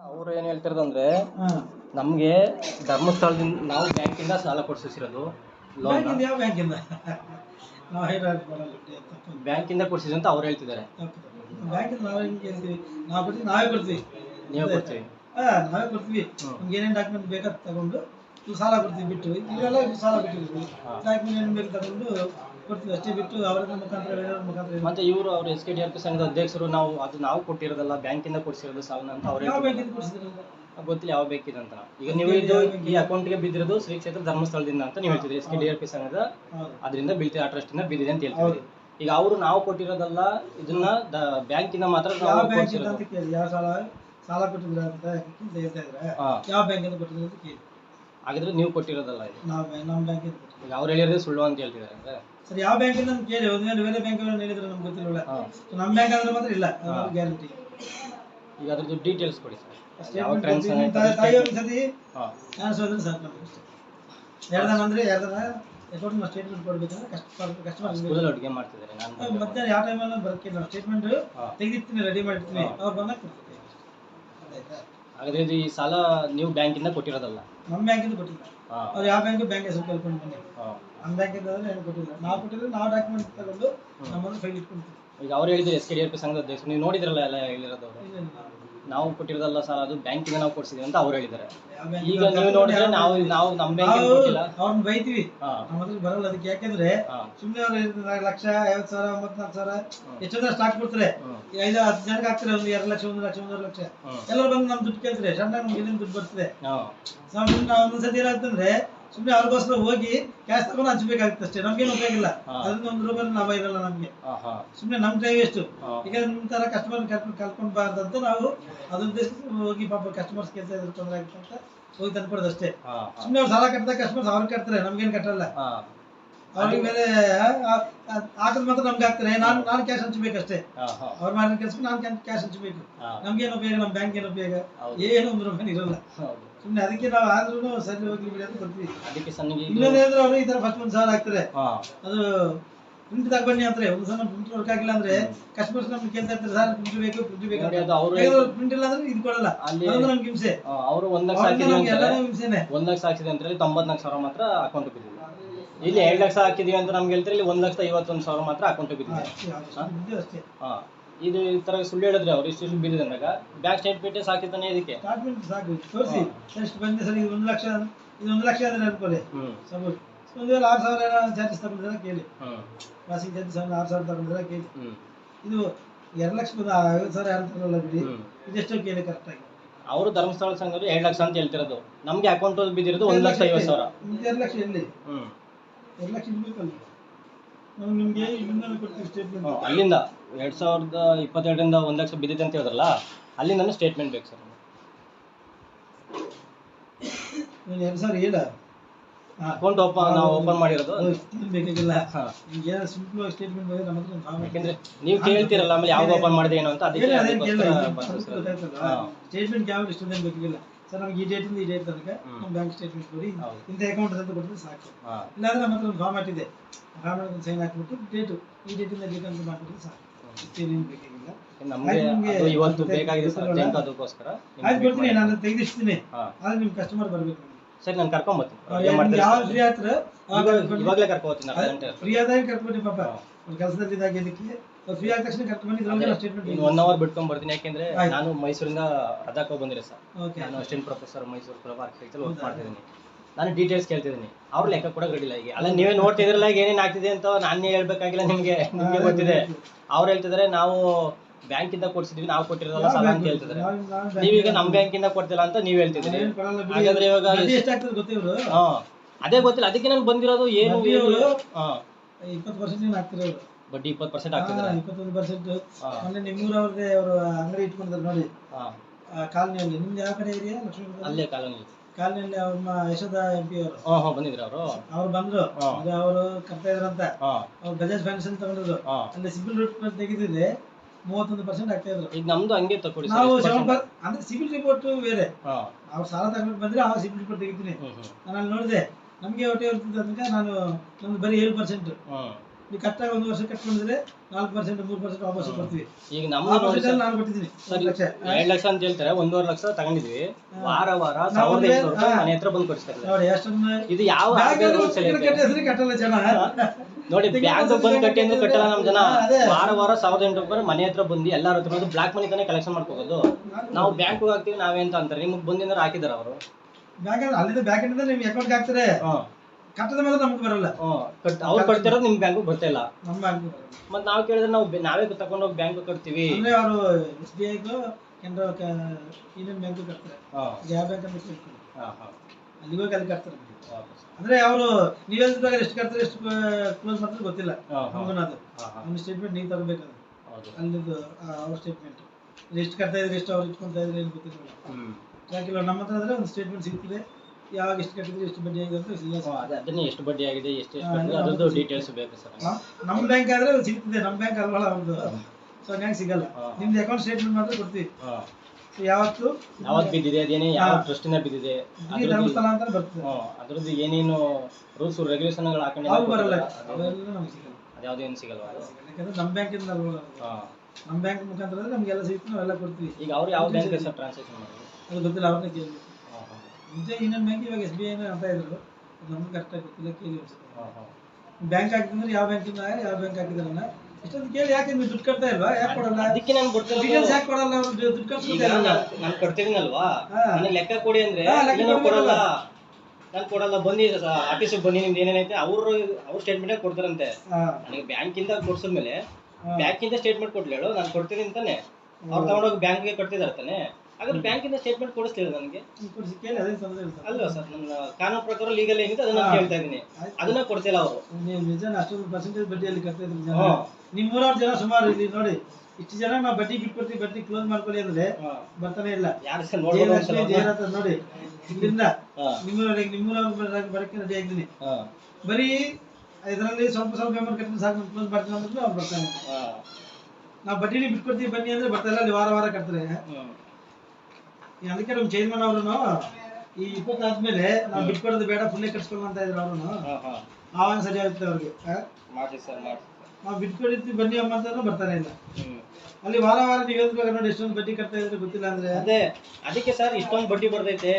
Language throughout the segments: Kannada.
ಅವ್ರು ಏನ್ ಹೇಳ್ತಿರೋದಂದ್ರೆ ನಮ್ಗೆ ಧರ್ಮಸ್ಥಳದಿಂದ ನಾವು ಬ್ಯಾಂಕಿಂದ ಸಾಲ ಕೊಡ್ಸಿರೋದು ಲೋನ್ ಯಾವ ಬ್ಯಾಂಕಿಂದ? ನಾವು ಮಾಡಲ್ಲ ತಪ್ಪು. ಬ್ಯಾಂಕಿಂದ ಕೊಡ್ಸಿದ್ರು ಅಂತ ಅವ್ರು ಹೇಳ್ತಿದ್ದಾರೆ. ಬ್ಯಾಂಕಿಂದ ನಾವು ಹೆಂಗೆ ಹೇಳ್ತೀವಿ ನಾವು ಕೊಡ್ತೀವಿ ನಾವೇ ಬರ್ತೀವಿ ನೀವೇ ಕೊಡ್ತೀವಿ. ಹಾಂ ನಾವೇ ಹ್ಮ್. ನಮ್ಗೆ ಏನೇನು ಡಾಕ್ಯುಮೆಂಟ್ ಬೇಕಾದ ತಗೊಂಡು ಸಾಲ ಕೊಡ್ತೀವಿ ಬಿಟ್ಟು. ಇಲ್ಲೆಲ್ಲ ಸಾಲ ಬಿಟ್ಟಿರ್ತೀವಿ. ಡಾಕ್ಯುಮೆಂಟ್ ಏನು ಬೇಕು ತಗೊಂಡು ಕೊಡ್ತೀವಿ. ಅಷ್ಟೇ ಬಿಟ್ಟು ಮುಖಾಂತರ ಬೇರೆಯವ್ರ ಮುಖಾಂತರ ಮತ್ತೆ ಇವರು ಅವ್ರು S K D R P ಸಂಘದ ಅಧ್ಯಕ್ಷರು ನಾವು ಅದು ನಾವು ಕೊಟ್ಟಿರೋದಲ್ಲ ಬ್ಯಾಂಕಿಂದ ಕೊಡ್ಸಿರೋದು ಸಾಲನ ಅಂತ ಅವ್ರು ಯಾವ ಗೊತ್ತಿಲ್ಲ ಯಾವ ಬೇಕಿದೆ ಅಂತ. ಈಗ ನೀವು ಇದು ಈ ಅಕೌಂಟ್ಗೆ ಬಿದ್ದಿರೋದು ಶ್ರೀ ಕ್ಷೇತ್ರ ಧರ್ಮಸ್ಥಳದಿಂದ ಅಂತ ನೀವು ಹೇಳ್ತಿದ್ರಿ. S K D R P ಸಂಘದ ಅದರಿಂದ ಬಿಲ್ತಿ ಆ ಟ್ರಸ್ಟಿಂದ ಬಿದ್ದಿದೆ ಅಂತ ಹೇಳ್ತಿದ್ರಿ. ಈಗ ಅವರು ನಾವು ಕೊಟ್ಟಿರೋದಲ್ಲ ಇದನ್ನ ಬ್ಯಾಂಕಿಂದ ಮಾತ್ರ ಯಾವ ಯಾವ ಸಾಲ ಸಾಲ ಕೊಟ್ಟಿದ್ರ ಅಂತ ಹೇಳ್ತಾ ಇದ್ರೆ ಯಾವ ಬ್ಯಾಂಕಿಂದ ಕೊಟ್ಟಿದ್ರು ಅಂತ ಕೇಳಿ. ಹಾಗಿದ್ರೆ ನೀವು ಕೊಟ್ಟಿರೋದಲ್ಲ ಇದು? ನಾವು ನಮ್ಮ ಬ್ಯಾಂಕಿಂದ ಕೊಟ್ಟಿದ್ವಿ ಈಗ ಅವ್ರು ಹೇಳಿರೋದು ಸುಳ್ಳು ಅಂತ ಹೇಳ್ತಿದ್ದಾರೆ ಅಂದ್ರೆ? ಸರ್ ಯಾವ ಬ್ಯಾಂಕಿಂದ ಅಂತ ಕೇಳಿ ಒಂದು ವೇಳೆ ಬೇರೆ ಬ್ಯಾಂಕ್ ಹೇಳಿದ್ರೆ ನಮ್ಗೆ ಗೊತ್ತಿಲ್ಲ ಹಾ. ನಮ್ಮ ಬ್ಯಾಂಕ್ ಅಂದ್ರೆ ಮಾತ್ರ ಇಲ್ಲ. ಗ್ಯಾರಂಟಿ. ಈಗ ಅದ್ರದ್ದು ಡೀಟೇಲ್ಸ್ ಕೊಡಿ ಸರ್. ಯಾವ ಟ್ರಾನ್ಸಾಕ್ಷನ್ ತಾಯಿ ಒಂದು ಸತಿ ಹಾ. ಕಾಣಿಸೋದ್ರೆ ಸಾಕು ನಮ್ಗೆ ಅಷ್ಟೇ. ಎರಡನ ಅಂದ್ರೆ ಯಾರ್ದಾನ ಅಕೌಂಟ್ ಸ್ಟೇಟ್ಮೆಂಟ್ ಕೊಡ್ಬೇಕಂದ್ರೆ ಕಷ್ಟ ಕಸ್ಟಮರ್ ಸ್ಕೂಲಲ್ಲಿ ಅಡುಗೆ ಮಾಡ್ತಿದ್ದಾರೆ ನಾನು ಮಧ್ಯಾಹ್ನ ಯಾವ ಟೈಮಲ್ಲಿ ಬರಕ್ಕೆ ನಾವು ಸ್ಟೇಟ್ಮೆಂಟ್ ಹಾ. ತೆಗಿತೀನಿ ರೆಡಿ ಮಾಡಿರ್ತೀನಿ ಅವ್ರು ಬಂದಾಗ ಆಯ್ತಾ ಹಾಗಾದ್ರೆ ಇದು ಈ ಸಾಲ ನೀವು ಬ್ಯಾಂಕಿಂದ ಕೊಟ್ಟಿರೋದಲ್ಲ? ನಮ್ಮ ಬ್ಯಾಂಕಿಂದ ಕೊಟ್ಟಿಲ್ಲ. ಹಾ. ಅವ್ರು ಯಾವ ಬ್ಯಾಂಕ್ ಬ್ಯಾಂಕ್ ಹೆಸರು ಕೇಳ್ಕೊಂಡು ಬನ್ನಿ ಹಾ. ನಮ್ಮ ಬ್ಯಾಂಕಿಂದ ಅಂದ್ರೆ ಏನು ಕೊಟ್ಟಿಲ್ಲ. ನಾವು ಕೊಟ್ಟಿದ್ರೆ ನಾವು ಡಾಕ್ಯುಮೆಂಟ್ ತಗೊಂಡು ನಮ್ಮನ್ನು ಫೈಲ್ ಇಟ್ಕೊಂಡು ಈಗ ಅವ್ರು ಹೇಳಿದ್ರು S K D R P ಸಂಘದ ಅಧ್ಯಕ್ಷರು. ನೀವು ನೋಡಿದ್ರಲ್ಲ ಎಲ್ಲ ಹೇಳಿರೋದು ಅವರು ಇಲ್ಲ, ಇಲ್ಲ, ನಾವು ನಾವು ಕೊಟ್ಟಿರೋದಲ್ಲ ಸರ್ ಅದು ಬ್ಯಾಂಕಿಂದ ನಾವು ಕೊಡ್ಸಿದೀವಿ ಅಂತ ಅವ್ರು ಹೇಳಿದ್ದಾರೆ. ಈಗ ನೀವು ನೋಡಿದ್ರೆ ನಾವು ನಾವು ನಮ್ಮ ಕೊಟ್ಟಿಲ್ಲ. ಅವ್ರನ್ನ ಬೈತೀವಿ. ಹಾ. ನಮ್ಮ ಹತ್ರ ಬರಲ್ಲ ಅದಕ್ಕೆ ಯಾಕೆಂದ್ರೆ ಸುಮ್ಮನೆ ಅವ್ರು ಲಕ್ಷ ಐವತ್ತು ಸಾವಿರ ಒಂಬತ್ನಾಲ್ಕು ಸಾವಿರ ಎಷ್ಟೊಂದ್ರೆ ಸ್ಟಾಕ್ ಕೊಡ್ತಾರೆ? ಐದು ಹತ್ತು ಜನಕ್ಕೆ ಹಾಕ್ತಾರೆ ಒಂದು ಎರಡು ಲಕ್ಷ ಒಂದು ಲಕ್ಷ ಒಂದೂವರೆ ಲಕ್ಷ. ಎಲ್ಲರೂ ಬಂದು ನಮ್ ದುಡ್ಡು ಕೇಳ್ತಾರೆ. ಸಣ್ಣ ನಮ್ಗೆ ದುಡ್ಡು ಬರ್ತದೆ? ನಾವು ಒಂದೊಂದ್ಸತಿ ಏನಾಗ್ತಂದ್ರೆ ಸುಮ್ಮನೆ ಅವ್ರಿಗೋಸ್ಕರ ಹೋಗಿ ಕ್ಯಾಶ್ ತಗೊಂಡು ಹಂಚಬೇಕಾಗುತ್ತೆ ಅಷ್ಟೇ. ನಮ್ಗೇನು ಉಪಯೋಗ ಇಲ್ಲ. ಅದ್ರಿಂದ ಒಂದು ರೂಪಾಯಿ ಲಾಭ ಇರಲ್ಲ ನಮ್ಗೆ. ಸುಮ್ನೆ ನಮ್ ಟೈಮ್ ಎಷ್ಟು. ಈಗ ನಿಮ್ ತರ ಕಸ್ಟಮರ್ ಕಲ್ಕೊಂಡ್ ಬಾರ್ದಂತ ನಾವು ಅದನ್ನ ಹೋಗಿ ಪಾಪ ಕಸ್ಟಮರ್ಸ್ ಕೆಲಸ ಇದ್ರ ತೊಂದರೆ ಆಗುತ್ತೆ ಅಂತ ಹೋಗಿ ತಂದ್ಕೊಡೋದು ಅಷ್ಟೇ. ಸುಮ್ಮನೆ ಅವ್ರು ಸಾಲ ಕಟ್ಟಿದಾಗ ಕಸ್ಟಮರ್ಸ್ ಅವ್ರು ಕಟ್ತಾರೆ ನಮ್ಗೇನು ಕಟ್ಟಲ್ಲ. ಅವ್ರಿಗೆ ಮೇಲೆ ಹಾಕದ್ ಮಾತ್ರ ನಮ್ಗೆ ಹಾಕ್ತಾರೆ ನಾನು ನಾನು ಕ್ಯಾಶ್ ಹಂಚ್ಬೇಕು ಅಷ್ಟೇ. ಅವ್ರ ಮಾಡಿದ ಕೆಲಸ ನಾನು ಕ್ಯಾಶ್ ಹಂಚಬೇಕು. ನಮ್ಗೇನು ಉಪಯೋಗ? ನಮ್ಮ ಬ್ಯಾಂಕ್ ಏನು ಉಪಯೋಗ. ಏನು ಒಂದು ರೂಪಾಯಿ ಇರಲ್ಲ. ಸುಮ್ಮನೆ ಅದಕ್ಕೆ ನಾವು ಆದ್ರೂ ಸರಿ ಹೋಗ್ಲಿ ಬಿಡಿ ಅಂತ ಬರ್ತೀವಿ ಅದಕ್ಕೆ ನನಗೆ ಇದು ಅವರು ಈ ತರ ಫಸ್ಟ್ ಒಂದು ಸಾವಿರ ಆಗ್ತಾರೆ ಹಾ. ಅದು ಪ್ರಿಂಟ್ ತಗೊಂಡು ಅಂದ್ರೆ ಒಂದು ಸಲ ಪ್ರಿಂಟ್ ವರ್ಕ್ ಆಗಿಲ್ಲ ಅಂದ್ರೆ ಕಸ್ಟಮರ್ಸ್ ನಮ್ಗೆ ಕೇಳ್ತಾ ಇರ್ತಾರೆ ಸರ್ ಪ್ರಿಂಟ್ ಬೇಕು ಪ್ರಿಂಟ್ ಬೇಕು ನೋಡಿ ಅದು ಅವರು ಪ್ರಿಂಟ್ ಇಲ್ಲ ಅಂದ್ರೆ ಇದು ಕೊಡಲ್ಲ. ಅಲ್ಲಿ ಅದು ನಮ್ಗೆ ಹಿಂಸೆ. ಅವರು ಒಂದ್ ಲಕ್ಷ ಹಾಕಿದೀವಿ ನಮ್ಗೆ ಅಂತಾರೆ ಎಲ್ಲಾನು ಹಿಂಸೆನೆ. ಒಂದ್ ಲಕ್ಷ ಹಾಕಿದೆ ಅಂತ ಹೇಳಿ ತೊಂಬತ್ನಾಲ್ಕು ಸಾವಿರ ಮಾತ್ರ ಅಕೌಂಟ್ ಬಿದ್ದಿದೆ ಇಲ್ಲಿ ಎರಡ್ ಲಕ್ಷ ಹಾಕಿದೀವಿ ಅಂತ ನಮ್ಗೆ ಹೇಳ್ತಾರೆ ಇಲ್ಲಿ ಒಂದ್ ಲಕ್ಷದ ಐವತ್ತೊಂದು ಸಾವಿರ ಮಾತ್ರ ಅಕೌಂಟ್ ಬಿದ್ದಿದೆ ಅಷ್ಟೇ, ಅಷ್ಟೇ, ಇದು ಅಷ್ಟೇ. ಹಾ. ಇದು ಈ ತರ ಸುಳ್ಳು ಹೇಳಿದ್ರೆ ಅವ್ರು ಇಷ್ಟು ಇಷ್ಟು ಬಿದ್ದಿದೆ ಬ್ಯಾಕ್ ಬ್ಯಾಂಕ್ ಸ್ಟೇಟ್ಮೆಂಟ್ ಸಾಕಿದ್ದಾನೆ ಇದಕ್ಕೆ. ಸ್ಟಾರ್ಟ್ಮೆಂಟ್ ಸಾಕು ತೋರಿಸಿ. ಎಷ್ಟು ಬಂದಿದೆ ಸರ್ ಇದು ಒಂದು ಲಕ್ಷ ಇದು ಒಂದು ಲಕ್ಷ ಅನ್ಕೊಳ್ಳಿ ಸಪೋಸ್ ಒಂದು ವೇಳೆ ಆರು ಸಾವಿರ ಏನೋ ಚಾರ್ಜಸ್ ತಗೊಂಡಿದ್ರೆ ಕೇಳಿ. ಕ್ರಾಸಿಂಗ್ ಚಾರ್ಜಸ್ ಆರು ಸಾವಿರ ತಗೊಂಡಿದ್ರೆ ಕೇಳಿ. ಇದು ಎರಡು ಲಕ್ಷ ಬಂದು ಐವತ್ತು ಸಾವಿರ ಯಾರು ತಗೊಳ್ಳಲ್ಲ ಬಿಡಿ. ಇದೆಷ್ಟು ಕೇಳಿ ಕರೆಕ್ಟಾಗಿ ಅವರು ಧರ್ಮಸ್ಥಳ ಸಂಘರು ಎರಡ್ ಲಕ್ಷ ಅಂತ ಹೇಳ್ತಿರೋದು. ನಮ್ಗೆ ಅಕೌಂಟ್ ಬಿದ್ದಿರೋದು ಒಂದ್ ಲಕ್ಷ ಐವತ್ತು ಸಾವಿರ. ಎರಡು ಲಕ್ಷ ಎಲ್ಲಿ? ಎರಡು ಲಕ್ಷ ಇರ್ಬೇಕಲ್ಲ ನಾವು ನಿಮಗೆ ಇಲ್ಲಿಂದ ಕೊಡ್ತೀವಿ ಸ್ಟೇಟ್ಮೆಂಟ್ ಹ್ಮ್, ಅಲ್ಲಿಂದ ಎರಡ್ ಸಾವಿರದ ಇಪ್ಪತ್ತೆರಡರಿಂದ ಒಂದ್ ಲಕ್ಷ ಬಿದ್ದಿದೆ ಅಂತ ಹೇಳಿದ್ರಲ್ಲ ಅಲ್ಲಿಂದ ಸ್ಟೇಟ್ಮೆಂಟ್ ಬೇಕು ಸರ್ ನೀನು ಎರಡು ಸಾವಿರ ಅಕೌಂಟ್ ಓಪನ್ ನಾವು ಓಪನ್ ಮಾಡಿರೋದು. ಬೇಕಾಗಿಲ್ಲ ಹಾ. ಈಗ ಸಿಂಪಲ್ ಸ್ಟೇಟ್ಮೆಂಟ್ ಬಂದ್ರೆ ನಮ್ಮ ಹತ್ರ ಒಂದು ಯಾಕೆಂದ್ರೆ ನೀವು ಕೇಳ್ತಿರಲ್ಲ ಆಮೇಲೆ ಯಾವಾಗ ಓಪನ್ ಮಾಡಿದೆ ಏನು ಅಂತ ಅದಕ್ಕೆ ಸ್ಟೇಟ್ಮೆಂಟ್ ಯಾವ ಇಷ್ಟೊಂದೇನು ಬೇಕಾಗಿಲ್ಲ ಸರ್ ನಮ್ಗೆ ಈ ಡೇಟಿಂದ ಈ ಡೇಟ್ ತನಕ. ನಮ್ಮ ಬ್ಯಾಂಕ್ ಸ್ಟೇಟ್ಮೆಂಟ್ ಕೊಡಿ. ಇಂಥ ಅಕೌಂಟ್ ಅಂತ ಕೊಟ್ಟರೆ ಸಾಕು. ಇಲ್ಲಾಂದ್ರೆ ನಮ್ಮ ಹತ್ರ ಒಂದು ಫಾರ್ಮ್ಯಾಟ್ ಇದೆ. ಫಾರ್ಮ್ಯಾಟ್ ಒಂದು ಸೈನ್ ಹಾಕ್ಬಿಟ್ಟು ಡೇಟು ಈ ಡೇಟಿಂದ ಡೇಟ್ ಅಂತ ಮಾಡ್ಬಿಟ್ರೆ ಸಾಕು. ಇಷ್ಟೇನೇನು ಬೇಕಾಗಿಲ್ಲ. ಇವತ್ತು ಬೇಕಾಗಿದೆ ಸರ್? ಅದಕ್ಕೋಸ್ಕರ. ಆಯ್ತು meet ನಾನು ತೆಗೆದಿರ್ತೀನಿ. ಆದ್ರೆ ನಿಮ್ಮ ಕಸ್ಟಮರ್ ಬರಬೇಕು. ಸರಿ ನಾನು ಕರ್ಕೊಂಬತ್ತೀನಿ? ಫ್ರೀ ಆದಾಗ ಕರ್ಕೊಂಡು ಪಾಪ. ಕೆಲಸದಲ್ಲಿ ಇದಕ್ಕೆ ಫ್ರೀ ಆದ ತಕ್ಷಣ ಕರ್ಕೊಂಡು ಇನ್ನು ಒನ್ ಅವರ್ ಬಿಟ್ಕೊಂಡ್ ಬರ್ತೀನಿ ಯಾಕೆಂದ್ರೆ ನಾನು ಮೈಸೂರಿಂದ ರಜಾಕ್ ಬಂದಿರ ಸರ್. ನಾನು assistant professor Mysore Prabha architecture work ಮಾಡ್ತಿದ್ದೀನಿ. ನಾನು ಡೀಟೇಲ್ಸ್ ಕೇಳ್ತಿದ್ದೀನಿ. ಅವ್ರ ಲೆಕ್ಕ ಕೂಡ ಗಡಿಲ್ಲ ಈಗ. ಅಲ್ಲ ನೀವೇ ನೋಡ್ತಿದ್ರಲ್ಲ ಈಗ ಏನೇನ್ ಆಗ್ತಿದೆ ಅಂತ ನಾನೇ ಹೇಳ್ಬೇಕಾಗಿಲ್ಲ ನಿಮ್ಗೆ. ನಿಮ್ಗೆ ಗೊತ್ತಿದೆ. ಅವ್ರು ಹೇಳ್ತಿದಾರೆ ನಾವು ಬ್ಯಾಂಕಿಂದ ಕೊಡ್ಸಿದ್ವಿ ನಾವು ಕೊಟ್ಟಿರೋದಲ್ಲ ಸಾಲ ಅಂತ ಹೇಳ್ತಿದ್ರೆ ನೀವೀಗ ನಮ್ ಬ್ಯಾಂಕಿಂದ ಕೊಡ್ತಿಲ್ಲ ಅಂತ ನೀವ್ ಹೇಳ್ತಿದ್ರಿ ಹಾಗಾದ್ರೆ ಇವಾಗ ಹಾ ಅದೇ ಗೊತ್ತಿಲ್ಲ. ಅದಕ್ಕೆ ನಾನು ಬಂದಿರೋದು ಏನು ಇಪ್ಪತ್ತು ಪರ್ಸೆಂಟ್ ಏನು ಹಾಕ್ತಿರೋದು? ಬಡ್ಡಿ ಇಪ್ಪತ್ತು ಪರ್ಸೆಂಟ್ ಆಗ್ತಿದ್ದಾರೆ ಇಪ್ಪತ್ತೊಂದು ಪರ್ಸೆಂಟ್. ಮೊನ್ನೆ ನಿಮ್ಮೂರವ್ರದ್ದೇ ಅವರು ಅಂಗಡಿ ಇಟ್ಕೊಂಡಿದ್ದಾರೆ ನೋಡಿ. ಕಾಲನಿಯಲ್ಲಿ. ನಿಮ್ದು ಯಾವ ಕಡೆ ಏರಿಯಾ? ಲಕ್ಷ್ಮೀ ಅಲ್ಲೇ ಕಾಲೋನಿ ಕಾಲನಿಯಲ್ಲಿ ಅವ್ರ ಯಶೋದ ಎಂ ಪಿ ಅವರು. ಹಾ ಹಾ ಬಂದಿದ್ರು ಅವರು. ಅವ್ರು ಬಂದ್ರು. ಅವರು ಕರ್ತಾ ಇದ್ರಂತ. ಅವ್ರು ಬಜಾಜ್ ಫೈನಾನ್ಸ್ ಅಂತ ತಗೊಂಡಿದ್ರು. ಅಲ್ಲಿ ಸಿಬಿಲ್ ರೂಟ್ ತೆಗೆದಿದ್ರೆ ಮೂವತ್ತೊಂದು ಪರ್ಸೆಂಟ್ ಆಗ್ತಾ ಇದ್ರು. ಈಗ ನಮ್ದು ಹಂಗೆ ತಗೊಳ್ಳಿ ಸರ್ ನಾವು ಸೆವೆನ್? ಅಂದ್ರೆ ಸಿವಿಲ್ ರಿಪೋರ್ಟ್ ಬೇರೆ. ಅವ್ರು ಸಾಲ ತಗೊಂಡು ಬಂದ್ರೆ ಆ ಸಿವಿಲ್ ರಿಪೋರ್ಟ್ ತೆಗಿತೀನಿ. ನಾನು ಅಲ್ಲಿ ನೋಡಿದೆ ನಮಗೆ ಹೊಟ್ಟೆ ಇರ್ತದೆ ತನಕ ನಾನು ನಮ್ದು ಬರೀ ಏಳು ಪರ್ಸೆಂಟ್ ನೀವು ಕರೆಕ್ಟಾಗಿ ಒಂದು ವರ್ಷ ಕಟ್ಕೊಂಡಿದ್ರೆ ನಾಲ್ಕು ಪರ್ಸೆಂಟ್ ಮೂರು ಪರ್ಸೆಂಟ್ ವಾಪಸ್ ಕೊಡ್ತೀವಿ. ಈಗ ನಮ್ಮ ನಾನು ಕೊಟ್ಟಿದ್ದೀನಿ. ಸರ್ ಒಂದು ಲಕ್ಷ. ಎರಡ್ ಲಕ್ಷ ಅಂತ ಹೇಳ್ತಾರೆ ಒಂದೂವರೆ ಲಕ್ಷ ತಗೊಂಡಿದ್ವಿ. ವಾರ ವಾರ ಸಾವಿರದ ಹಾ. ಮನೆ ಹತ್ರ ಬಂದು ಕೊಡಿಸ್ತಾರೆ. ನೋಡಿ ಎಷ್ಟೊಂದು ಇದು ಯಾವ ಕಟ್ಟಲ್ಲ ಜನ. ನೋಡಿ ಬ್ಯಾಂಕ್ ಬಂದ್ ಕಟ್ಟಿ ಅಂದ್ರೆ ಕಟ್ಟಲ್ಲ ನಮ್ ಜನ. ವಾರ ವಾರ ಸಾವಿರದ ಎಂಟು ರೂಪಾಯಿ ಮನೆ ಹತ್ರ ಬಂದು ಎಲ್ಲಾರ ಹತ್ರ ಬಂದು ಬ್ಲಾಕ್ ಮನಿ ತಾನೇ ಕಲೆಕ್ಷನ್ ಮಾಡ್ಕೋಬಹುದು ನಾವು ಬ್ಯಾಂಕ್ ಹಾಕ್ತಿವಿ ನಾವೇ ಅಂತ ಅಂತಾರೆ. ನಿಮ್ಗೆ ಬಂದಿಂದ್ರೆ ಹಾಕಿದಾರ ಅವರು. ಬ್ಯಾಂಕ್ ಅಲ್ಲಿಂದ ಬ್ಯಾಂಕ್ ಇಂದ ನಿಮ್ಗೆ ಅಕೌಂಟ್ ಹಾಕ್ತಾರೆ. ಕಟ್ಟದ ಮೇಲೆ ನಮ್ಗೆ ಬರಲ್ಲ. ಅವ್ರು ಕಟ್ತಿರೋದು ನಿಮ್ ಬ್ಯಾಂಕ್ ಬರ್ತಾ ಇಲ್ಲ. ನಮ್ಮ ಬ್ಯಾಂಕ್ ಬರಲ್ಲ. ಮತ್ ನಾವ್ ಕೇಳಿದ್ರೆ ನಾವು ನಾವೇ ತಕೊಂಡು ತಗೊಂಡೋಗಿ ಬ್ಯಾಂಕ್ ಕಟ್ತೀವಿ. ಅಂದ್ರೆ ಅವರು ಎಸ್ ಬಿ ಐಗೂ ಕೆನರಾ ಯೂನಿಯನ್ ಬ್ಯಾಂಕ್ ಕಟ್ತಾರೆ. ಯಾವ ಬ್ಯಾಂಕ್ ಅಂತ ಹಾ. ಅಲ್ಲಿಗೆ ಹೋಗಿ ಅಲ್ಲಿ ಕಟ್ತಾರೆ ಅಂದ್ರೆ ಅವರು ನೀವ್ ಹೇಳ್ತಿದ್ದಾಗ ಎಷ್ಟು ಕಟ್ತಾರೆ ಎಷ್ಟು ಕ್ಲೋಸ್ ಮಾಡ್ತಾರೆ ಗೊತ್ತಿಲ್ಲ. ಅದು. ನಮ್ಮ ಸ್ಟೇಟ್ಮೆಂಟ್ ನೀವು ತಗೋಬೇಕಾದ್ರೆ. ಅಲ್ಲಿದ್ದು ಅವ್ರ ಸ್ಟೇಟ್ಮೆಂಟ್ ಎಷ್ಟು ಕಟ್ತಾ ಇದ್ರೆ ಎಷ್ಟು ಅವ್ರು ಇಟ್ಕೊಂತಾ ಇದ್ರೆ ಏನು ಗೊತ್ತಿಲ್ಲ. ಯಾಕಿಲ್ಲ ನಮ್ಮ ಹತ್ರ ಆದ್ರೆ ಒಂದು ಸ್ಟೇಟ್ಮೆಂಟ್ ಸಿಗ್ತದೆ. ಯಾವಾಗ ಎಷ್ಟು ಕಟ್ಟಿದ್ರೆ ಎಷ್ಟು ಬಡ್ಡಿ ಆಗಿದೆ ಅಂತ ಇಲ್ಲ ಅದನ್ನೇ ಎಷ್ಟು ಬಡ್ಡಿ ಆಗಿದೆ ಎಷ್ಟು ಅದ್ರದ್ದು ಡೀಟೇಲ್ಸ್ ಬೇಕು ಸರ್. ನಮ್- ನಮ್ಮ ಬ್ಯಾಂಕ್ ಆದ್ರೆ ಸಿಗ್ತದೆ. ನಮ್ಮ ಬ್ಯಾಂಕ್ ಅಲ್ವಲ್ಲ ಅವ್ರದ್ದು ಸೊ ಹಂಗಾಗಿ ಸಿಗಲ್ಲ. ನಿಮ್ದು ಅಕೌಂಟ್ ಸ್ಟೇಟ್ಮೆಂಟ್ ಮಾತ್ರ ಕೊಡ್ತೀವಿ. ಯಾವತ್ತು? ಯಾವತ್ ಬಿದ್ದಿದೆ? ಅದೇನೇ ಯಾವ. ಟ್ರಸ್ಟಿನ ಬಿದ್ದಿದೆ? ಇಡೀ ಅದ್ರದ್ದು ಧರ್ಮಸ್ಥಳ ಅಂತ ಬರ್ತದೆ. ಹಾ, ಅದ್ರದ್ದು ಏನೇನು ರೂಲ್ಸ್ ರೆಗ್ಯುಲೇಷನ್ಗಳು ಹಾಕೊಂಡಿಲ್ಲ ಅವು ಬರಲ್ಲ. ಅವೆಲ್ಲ ನಮ್ಗೆ ಸಿಗಲ್ಲ. ಅದ್ಯಾವ್ದು ಏನು ಸಿಗಲ್ವಾ? ಯಾಕಂದ್ರೆ ನಮ್ಮ ಬ್ಯಾಂಕಿಂದ ಅಲ್ವಲ್ಲ ಅದು. ಹಾ. ನಮ್ಮ ಬ್ಯಾಂಕ್ ಮುಖಾಂತರ ಆದ್ರೆ ನಮ್ಗೆಲ್ಲ ಸಿಗ್ತು ನಾವೆಲ್ಲ ಕೊಡ್ತೀವಿ. ಈಗ ಅವ್ರು ಯಾವ ಬ್ಯಾಂಕ್ ಸರ್ ಟ್ರಾನ್ಸಾಕ್ಷನ್ ಮಾಡಿದ್ರು ಅದು ಗೊತ್ತಿಲ್ಲ ಅವ್ರನ್ನ ಕೇಳಿ ಹಾ, ಹಾ. ಮುಂಚೆ ಇನ್ನೊಂದು ಬ್ಯಾಂಕ್ ಇವಾಗ ಎಸ್ ಬಿ ಐ ಅಂತ ಇದ್ರು. ಅದು ನಮ್ಗೆ ಕರೆಕ್ಟಾಗಿ ಗೊತ್ತಿಲ್ಲ ಕೇಳಿ ಅನ್ಸುತ್ತೆ. ಹಾ, ಹಾ. ಬ್ಯಾಂಕ್ ಹಾಕಿದ್ರೆ ಯಾವ ಬ್ಯಾಂಕಿಂದ ಯಾವ ಬ್ಯಾಂಕ್ ಹಾಕಿದಾರನ್ನ ಇಷ್ಟೊಂದು ಕೇಳಿ ಯಾಕೆ ನೀವು ದುಡ್ಡು ಕಟ್ತಾ ಇಲ್ವಾ? ಯಾಕೆ ಕೊಡಲ್ಲ? ಅದಕ್ಕೆ ನಾನು ಕೊಡ್ತೀನಿ ಡೀಟೇಲ್ಸ್ ಯಾಕೆ ಕೊಡಲ್ಲ ಅವ್ರು? ದುಡ್ಡು ಈಗ ಕಟ್ಸ್ಕೊತಾ ನಾನು ನಾನು ಕೊಡ್ತಿದ್ದೀನಲ್ವಾ? ಹಾ. ನನಗೆ ಲೆಕ್ಕ ಕೊಡಿ ಅಂದ್ರೆ ಹಾ, ಲೆಕ್ಕ ಇಲ್ಲ, ನಾನು. ಕೊಡಲ್ಲ. ನಾನು ಕೊಡಲ್ಲ ಬನ್ನಿ ಆಫೀಸಿಗೆ ಬನ್ನಿ ನಿಮ್ದು ಏನೇನೈತೆ? ಅವರು ಅವ್ರ ಸ್ಟೇಟ್ಮೆಂಟ್ ಕೊಡ್ತಾರಂತೆ? ಹಾ. ನನಗೆ ಬ್ಯಾಂಕಿಂದ ಕೊಡ್ಸಿದ್ಮೇಲೆ ಬ್ಯಾಂಕ್ ಇಂದ ಸ್ಟೇಟ್ಮೆಂಟ್ ಕೊಡ್ಲಿ ಹೇಳು ನಾನು ಕೊಡ್ತೀನಿ ಅಂತಾನೆ. ಅವ್ರು ತಗೊಂಡೋಗಿ ಬ್ಯಾಂಕ್ಗೆ ಕಟ್ತಿದಾರೆ ತಾನೆ? ಹಾಗಾದ್ರೆ ಬ್ಯಾಂಕಿಂದ ಸ್ಟೇಟ್ಮೆಂಟ್ ಕೊಡಿಸ್ತಿಲ್ಲ ನನಗೆ? ಕೇಳಿ ಅದೇ ಇಲ್ಲ ಅಲ್ವಾ ಸರ್? ನನ್ನ ಕಾನೂನು ಪ್ರಕಾರ ಲೀಗಲ್ ಏನಿದೆ ಅದನ್ನ ಹಾ. ಕೇಳ್ತಾ ಇದ್ದೀನಿ. ಅದನ್ನ ಕೊಡ್ತಿಲ್ಲ ಅವರು. ನೀವು ನಿಜ ಅಷ್ಟೊಂದು ಪರ್ಸೆಂಟೇಜ್ ಬಡ್ಡಿಯಲ್ಲಿ ಕಟ್ತಾ ಇದ್ರು ಜನ. ನಿಮ್ಮ ಜನ ಸುಮಾರು ಇಲ್ಲಿ ನೋಡಿ ಇಷ್ಟು ಜನ ನಾವು ಬಡ್ಡಿ ಬಿಟ್ಕೊಡ್ತೀವಿ ಬಡ್ಡಿ ಕ್ಲೋಸ್ ಮಾಡ್ಕೊಳ್ಳಿ ಅಂದ್ರೆ ಬರ್ತಾನೆ ಇಲ್ಲ. ಸರ್ ಜಯರಾಥ ನೋಡಿ. ಇಲ್ಲಿಂದ. ನಿಮ್ಮೂರವ್ರಿಗೆ ನಿಮ್ಮೂರವ್ರ ಬರಕ್ಕೆ ರೆಡಿ ಆಗಿದ್ದೀನಿ. ಬರೀ ಇದರಲ್ಲಿ ಸ್ವಲ್ಪ ಸ್ವಲ್ಪ ಅಮೌಂಟ್ ಕಟ್ಟಿದ್ರೆ ಸಾಕು ಕ್ಲೋಸ್ ಮಾಡ್ತೀನಿ ಅಂದ್ರೆ ಅವ್ರು ಬರ್ತಾನೆ. ನಾವು ಬಡ್ಡಿನೇ ಬಿಟ್ಕೊಡ್ತೀವಿ ಬನ್ನಿ ಅಂದ್ರೆ ಬರ್ತಾ ಇಲ್ಲ ವಾರ ವಾರ ಕಟ್ತಾರೆ. ಅದಕ್ಕೆ ನಮ್ಮ ಚೈರ್ಮನ್ ಅವರು ಈ ಇಪ್ಪತ್ತಾದ್ಮೇಲೆ ನಾವು ಬಿಟ್ಕೊಡೋದು ಬೇಡ ಪುಣ್ಯ ಕಟ್ಸ್ಕೊಂಡು ಅಂತ ಇದ್ರು ಅವರು ಹಾ, ಹಾ. ಆವಾಗ ಸರಿ ಆಗುತ್ತೆ ಅವ್ರಿಗೆ ನಾವು ಬಿಟ್ಕೊಡಿರ್ತೀವಿ ಬನ್ನಿ ಅಮ್ಮ ಅಂತ ಬರ್ತಾನೆ ಇಲ್ಲ. ಅಲ್ಲಿ ವಾರ ವಾರ ನೀವು ಹೇಳ್ಬೇಕು ನೋಡಿ ಎಷ್ಟೊಂದು ಬಡ್ಡಿ ಕಟ್ತಾ ಇದ್ರೆ ಗೊತ್ತಿಲ್ಲ ಅಂದ್ರೆ. ಅದೇ ಅದಕ್ಕೆ ಸರ್ ಇಷ್ಟೊಂದು ಬಡ್ಡಿ ಬರ್ತೈತೆ.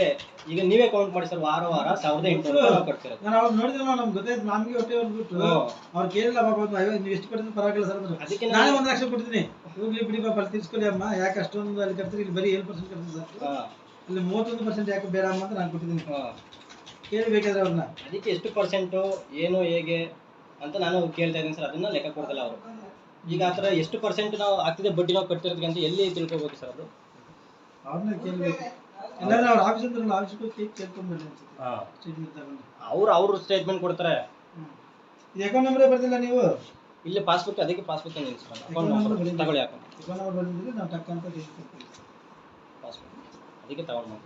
ಈಗ ನೀವೇ ಕೌಂಟ್ ಮಾಡಿ ಸರ್ ವಾರ ವಾರ ಸಾವಿರದ ಎಂಟುನೂರು ನಾವು ಕಟ್ತಿರೋದು ನಾನು ಅವ್ರು ನೋಡಿದ್ರೆ ನಮ್ಗೆ ಗೊತ್ತಾಯ್ತು ನಮ್ಗೆ ಹೊಟ್ಟೆ ಹೊರ್ಬಿಟ್ಟು ಅವ್ರು ಕೇಳಿಲ್ಲ ಬಾಬಾ ಒಂದು ಐವತ್ತು ನೀವು ಎಷ್ಟು ಕೊಡ್ತೀನಿ ಪರವಾಗಿಲ್ಲ ಸರ್ ಅಂದ್ರು. ಅದಕ್ಕೆ ನಾನೇ ಒಂದು ಲಕ್ಷ ಕೊಟ್ಟಿದ್ದೀನಿ. ಹೋಗ್ಲಿ ಬಿಡಿ ಬಾಬಾ ತಿರ್ಸ್ಕೊಳ್ಳಿ ಅಮ್ಮ. ಯಾಕೆ ಅಷ್ಟೊಂದು ಅಲ್ಲಿ ಕಟ್ತೀರಿ? ಇಲ್ಲಿ ಬರೀ ಏಳು ಪರ್ಸೆಂಟ್ ಕಟ್ತೀನಿ ಸರ್. ಇಲ್ಲಿ ಮೂವತ್ತೊಂದು ಪರ್ಸೆಂಟ್ ಯಾಕೆ ಬೇಡ ಅಮ್ಮ ಅಂತ ನಾನು ಕೊಟ್ಟಿದ್ದೀನಿ. ಕೇಳಬೇಕಾದ್ರೆ ಕೇಳಿ ಬೇಕಾದ್ರೆ ಅವ್ರನ್ನ. ಅದಕ್ಕೆ ಎಷ್ಟು ಪರ್ಸೆಂಟು ಏನು ಹೇಗೆ ಅಂತ ನಾನು ಕೇಳ್ತಾ ಇದ್ದೀನಿ ಸರ್. ಅದನ್ನ ಲೆಕ್ಕ ಕೊಡ್ತಲ್ಲ ಅವರು. ಈಗ ಆತರ ಥರ ಎಷ್ಟು ಪರ್ಸೆಂಟ್ ನಾವು ಆಗ್ತಿದೆ ಬಡ್ಡಿ ನಾವು ಕಟ್ತಿರೋದಕ್ಕೆ ಅಂತ ಎಲ್ಲಿ ತಿಳ್ಕೊಬೇಕು ಸರ್ ಅದು? ಅವ್ರನ್ನ ಕೇಳಬೇಕು. ಅವ್ರ ಆಫೀಸ್ ಅಂದ್ರೆ ಹೋಗಿ ಕೇಳ್ಕೊಂಡ್ಬಿಡಿ ಸ್ಟೇಟ್ಮೆಂಟ್ ತಗೊಂಡು. ಅವ್ರು ಅವ್ರು ಸ್ಟೇಟ್ಮೆಂಟ್ ಕೊಡ್ತಾರೆ. ಇದು ಅಕೌಂಟ್ ನಂಬರೇ ನೀವು? ಇಲ್ಲಿ ಪಾಸ್ಬುಕ್ ಅದಕ್ಕೆ ಪಾಸ್ಬುಕ್ ನಿಲ್ಸ್ಕೊಂಡು ಸರ್ number ಬರೀ- ತಗೊಳ್ಳಿ ಅಕೌಂಟ್ ಅಕೌಂಟ್ ನಂಬರ್ ಬಂದಿದ್ರೆ ನಾವು ಟಕ್ ಅಂತ ಕೇಳ್ಕೊಡ್ತೀವಿ ಪಾಸ್ಬುಕ್ ಅದಕ್ಕೆ ತಗೊಂಡು